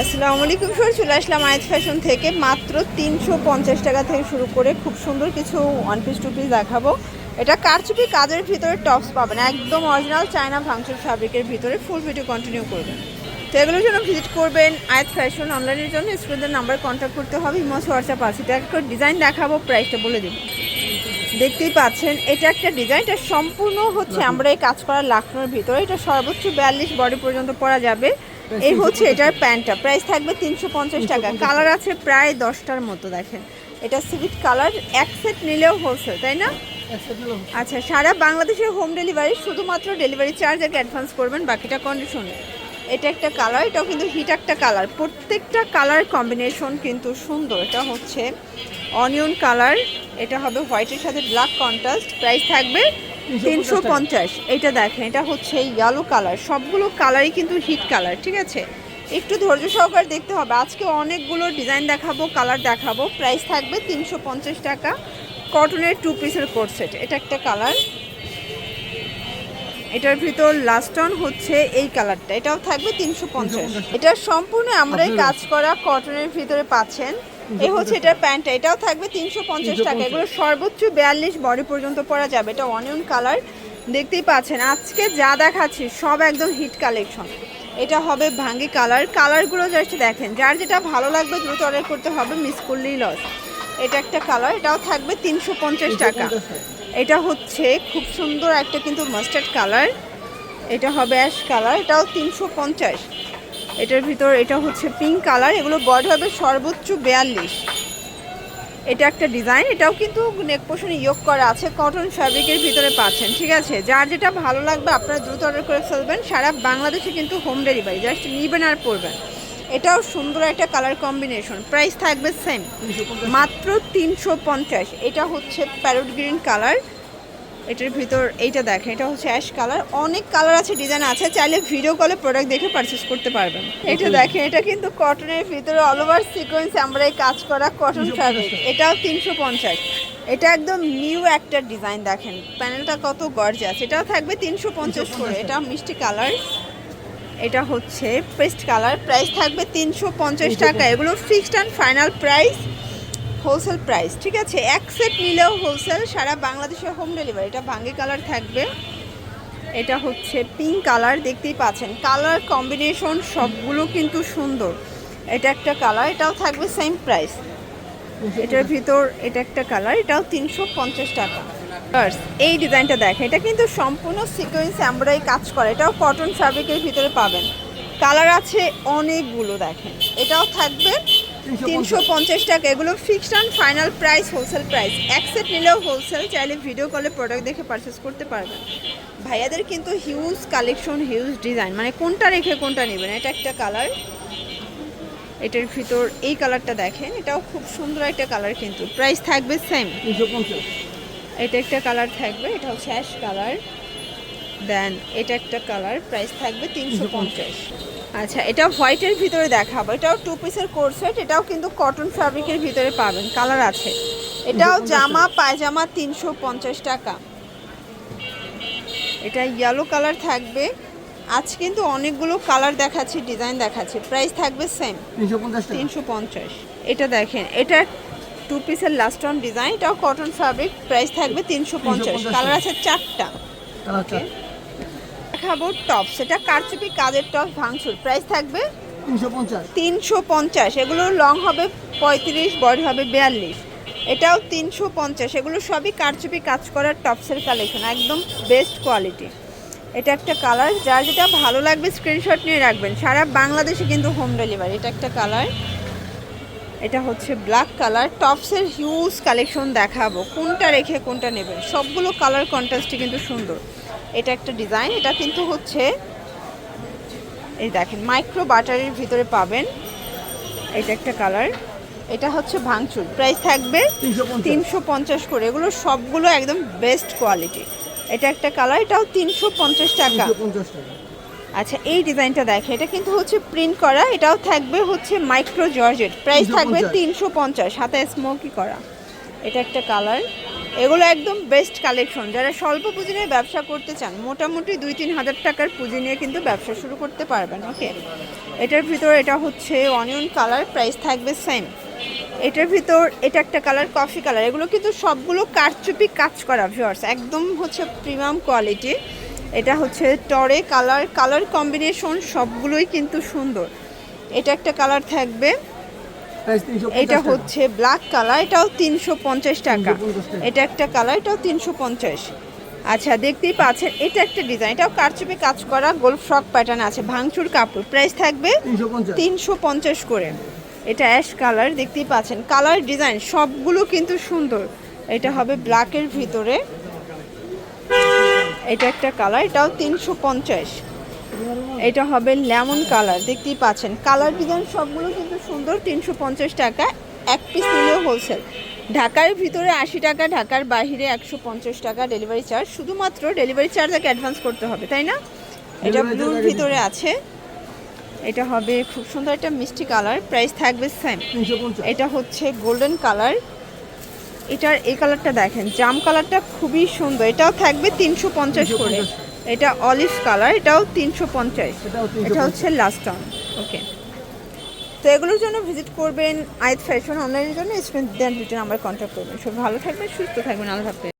আসসালামু আলাইকুম স্যার চলে আসলাম আয়াত ফ্যাশন থেকে। মাত্র তিনশো পঞ্চাশ টাকা থেকে শুরু করে খুব সুন্দর কিছু ওয়ান পিস টু পিস দেখাবো। এটা কারচুপি কাজের ভিতরে টপস পাবেন একদম অরিজিনাল চায়না ভাঙচুর ফ্যাব্রিকের ভিতরে ফুল ভিডিও কন্টিনিউ করবেন। তো এগুলোর জন্য ভিজিট করবেন আয়াত ফ্যাশন অনলাইনের জন্য স্টুডেন্টের নাম্বার কন্ট্যাক্ট করতে হবে ইমোস হোয়াটসঅ্যাপ আছে। এটা একটা ডিজাইন দেখাবো প্রাইসটা বলে দিব। দেখতেই পাচ্ছেন এটা একটা ডিজাইন এটা সম্পূর্ণ হচ্ছে আমরা এই কাজ করা লাখনোর ভিতরে। এটা সর্বোচ্চ বিয়াল্লিশ বডি পর্যন্ত পরা যাবে। এই হচ্ছে এটার প্যান্টটা। প্রাইস থাকবে তিনশো পঞ্চাশ টাকা। কালার আছে প্রায় দশটার মতো দেখেন। এটা সিভিট কালার এক সেট নিলেও হোলসেল তাই না? আচ্ছা সারা বাংলাদেশের হোম ডেলিভারি শুধুমাত্র ডেলিভারি চার্জ আগে অ্যাডভান্স করবেন বাকিটা কন্ডিশনে এটা একটা কালার এটাও কিন্তু হিট একটা কালার। প্রত্যেকটা কালার কম্বিনেশন কিন্তু সুন্দর। এটা হচ্ছে অনিয়ন কালার এটা হবে হোয়াইটের সাথে ব্ল্যাক কন্ট্রাস্ট প্রাইস থাকবে তিনশো পঞ্চাশ এটা দেখেন এটা হচ্ছে ইয়েলো কালার সবগুলো কালারই কিন্তু হিট কালার ঠিক আছে? একটু ধৈর্য সহকারে দেখতে হবে। আজকে অনেকগুলো ডিজাইন দেখাবো কালার দেখাবো। প্রাইস থাকবে তিনশো পঞ্চাশ টাকা। কটনের টু পিসের কোট সেট এটা একটা কালার এটার ভিতর লাস্ট অন হচ্ছে এই কালারটা এটাও থাকবে তিনশো পঞ্চাশ। এটা সম্পূর্ণ আমরাই কাজ করা কটনের ভিতরে পাচ্ছেন। এই হচ্ছে এটার প্যান্টটা এটাও থাকবে তিনশো পঞ্চাশ টাকা। এগুলো সর্বোচ্চ বিয়াল্লিশ বডি পর্যন্ত পরা যাবে। এটা অনিয়ন কালার দেখতেই পাচ্ছেন। আজকে যা দেখাচ্ছি সব একদম হিট কালেকশন। এটা হবে ভাঙ্গি কালার। কালারগুলো জাস্ট দেখেন। যার যেটা ভালো লাগবে দ্রুত অর্ডার করতে হবে মিস করলেই লস এটা একটা কালার এটাও থাকবে তিনশো পঞ্চাশ টাকা। এটা হচ্ছে খুব সুন্দর একটা কিন্তু মাস্টার্ড কালার। এটা হবে অ্যাশ কালার এটাও তিনশো পঞ্চাশ। এটার ভিতর এটা হচ্ছে পিঙ্ক কালার এগুলো বডি হবে সর্বোচ্চ বিয়াল্লিশ। এটা একটা ডিজাইন এটাও কিন্তু নেক পোষণ ইয়োগ করা আছে কটন ফ্যাব্রিকের ভিতরে পাচ্ছেন, ঠিক আছে? যার যেটা ভালো লাগবে, আপনারা দ্রুত অর্ডার করে ফেলবেন। সারা বাংলাদেশে কিন্তু হোম ডেলিভারি জাস্ট নিবেন আর পড়বেন এটাও সুন্দর একটা কালার কম্বিনেশন প্রাইস থাকবে সেম মাত্র তিনশো পঞ্চাশ। এটা হচ্ছে প্যারোট গ্রিন কালার এটার ভিতর এইটা দেখেন এটা হচ্ছে অ্যাশ কালার। অনেক কালার আছে ডিজাইন আছে চাইলে ভিডিও কলে প্রোডাক্ট দেখে পারচেস করতে পারবেন। এটা দেখেন এটা কিন্তু কটনের ভিতরে অল ওভার সিকোয়েন্স আমরা এই কাজ করা কটন ফ্যাব্রিক এটাও তিনশো পঞ্চাশ। এটা একদম নিউ একটা ডিজাইন দেখেন। প্যানেলটা কত গর্জাস এটাও থাকবে তিনশো পঞ্চাশ করে। এটা মিষ্টি কালার এটা হচ্ছে পেস্ট কালার প্রাইস থাকবে তিনশো পঞ্চাশ টাকা। এগুলো fixed and final price wholesale price ঠিক আছে? এক সেট নিলেও হোলসেল সারা বাংলাদেশে হোম ডেলিভারি এটা ভাঙ্গি কালার থাকবে। এটা হচ্ছে পিঙ্ক কালার দেখতেই পাচ্ছেন। কালার কম্বিনেশন সবগুলো কিন্তু সুন্দর। এটা একটা কালার এটাও থাকবে সেম প্রাইস এটার ভিতর এটা একটা কালার এটাও তিনশো পঞ্চাশ টাকা। এই ডিজাইনটা দেখেন, এটা কিন্তু সম্পূর্ণ সিকোয়েন্স এমব্রয়ডারি কাজ করে। এটাও কটন ফ্যাব্রিকের ভিতরে পাবেন। কালার আছে অনেকগুলো, দেখেন। এটাও থাকবে তিনশো পঞ্চাশ টাকা। এগুলো fixed and final price wholesale price এক সেট নিলেও হোলসেল চাইলে ভিডিও কলে প্রোডাক্ট দেখে পারচেস করতে পারবেন। ভাইয়াদের কিন্তু হিউজ কালেকশন হিউজ ডিজাইন মানে কোনটা রেখে কোনটা নেবেন? এটা একটা কালার এটার ভিতর এই কালারটা দেখেন। এটাও খুব সুন্দর একটা কালার কিন্তু। প্রাইস থাকবে সেম এটা একটা কালার থাকবে। এটা হচ্ছে অ্যাশ কালার দেন এটা একটা কালার প্রাইস থাকবে তিনশো পঞ্চাশ। আচ্ছা এটা হোয়াইটের ভিতরে দেখাবো। এটাও টু পিসের কোর্স সেট এটাও কিন্তু কটন ফ্যাব্রিকের ভিতরে পাবেন কালার আছে। এটাও জামা পায়জামা তিনশো পঞ্চাশ টাকা। এটা ইয়েলো কালার থাকবে। আজ কিন্তু অনেকগুলো কালার দেখাচ্ছি ডিজাইন দেখাচ্ছি। প্রাইস থাকবে সেম তিনশো পঞ্চাশ এটা দেখেন এটা টু পিসের লাস্ট অন ডিজাইন এটাও কটন ফ্যাব্রিক প্রাইস থাকবে তিনশো পঞ্চাশ। কালার আছে চারটা। দেখাবো টপ। সেটা কারচুপি কাজের টপ ভাঙচুর। প্রাইস থাকবে তিনশো পঞ্চাশ। এগুলো লং হবে পঁয়ত্রিশ বডি হবে বিয়াল্লিশ। এটাও তিনশো পঞ্চাশ। এগুলো সবই কারচুপি কাজ করার টপসের কালেকশন একদম বেস্ট কোয়ালিটি এটা একটা কালার যার যেটা ভালো লাগবে স্ক্রিনশট নিয়ে রাখবেন। সারা বাংলাদেশে কিন্তু হোম ডেলিভারি এটা একটা কালার এটা হচ্ছে ব্ল্যাক কালার টপসের হিউজ কালেকশন দেখাবো। কোনটা রেখে কোনটা নেবেন? সবগুলো কালার কন্ট্রাস্টই কিন্তু সুন্দর। এটা একটা ডিজাইন এটা কিন্তু হচ্ছে এই দেখেন মাইক্রো বাটারের ভিতরে পাবেন এটা একটা কালার এটা হচ্ছে ভাঙচুর প্রাইস থাকবে তিনশো পঞ্চাশ। করে এগুলো সবগুলো একদম বেস্ট কোয়ালিটি এটা একটা কালার এটাও তিনশো পঞ্চাশ টাকা। আচ্ছা এই ডিজাইনটা দেখে এটা কিন্তু হচ্ছে প্রিন্ট করা এটাও থাকবে হচ্ছে মাইক্রো জর্জেট প্রাইস থাকবে তিনশো পঞ্চাশ। হাতে স্মোকি করা এটা একটা কালার এগুলো একদম বেস্ট কালেকশন যারা স্বল্প পুঁজি নিয়ে ব্যবসা করতে চান, মোটামুটি দুই তিন হাজার টাকার পুঁজি নিয়ে কিন্তু ব্যবসা শুরু করতে পারবেন ওকে এটার ভিতর এটা হচ্ছে অনিয়ন কালার প্রাইস থাকবে সেম এটার ভিতর এটা একটা কালার কফি কালার এগুলো কিন্তু সবগুলো কারচুপি কাজ করা ভিউয়ার্স একদম হচ্ছে প্রিমিয়াম কোয়ালিটি এটা হচ্ছে টরে কালার কালার কম্বিনেশন সবগুলোই কিন্তু সুন্দর। এটা একটা কালার থাকবে এটা হচ্ছে ব্ল্যাক কালার এটাও তিনশো পঞ্চাশ টাকা। এটা একটা কালার এটাও তিনশো পঞ্চাশ। আচ্ছা দেখতেই পাচ্ছেন এটা একটা ডিজাইন এটাও কারচুপি কাজ করা গোল ফ্রক প্যাটার্ন আছে ভাঙচুর কাপড়। প্রাইস থাকবে তিনশো পঞ্চাশ। করে। এটা অ্যাশ কালার দেখতেই পাচ্ছেন কালার ডিজাইন সবগুলো কিন্তু সুন্দর। এটা হবে ব্ল্যাকের ভিতরে। এটা একটা কালার এটাও তিনশো পঞ্চাশ। এটা হবে লেমন কালার দেখতেই পাচ্ছেন। কালার ডিজাইন সবগুলো কিন্তু সুন্দর তিনশো পঞ্চাশ টাকা এক পিস নিলেও হোলসেল ঢাকার ভিতরে আশি টাকা ঢাকার বাইরে একশো পঞ্চাশ টাকা ডেলিভারি চার্জ শুধুমাত্র ডেলিভারি চার্জ আগে অ্যাডভান্স করতে হবে তাই না? এটা ব্লুর ভিতরে আছে। এটা হবে খুব সুন্দর একটা মিষ্টি কালার প্রাইস থাকবে সেম এটা হচ্ছে গোল্ডেন কালার এটার এই কালারটা দেখেন জাম কালারটা খুবই সুন্দর। এটাও থাকবে তিনশো পঞ্চাশ করে। এটা অলিভ কালার এটাও তিনশো পঞ্চাশ। এটা হচ্ছে লাস্ট অন ওকে তো এগুলোর জন্য ভিজিট করবেন আয়ত ফ্যাশন অনলাইনের জন্য দেন দুটো নাম্বার কন্ট্যাক্ট করবেন। সব ভালো থাকবেন, সুস্থ থাকবেন, আল্লাহ হাফেজ।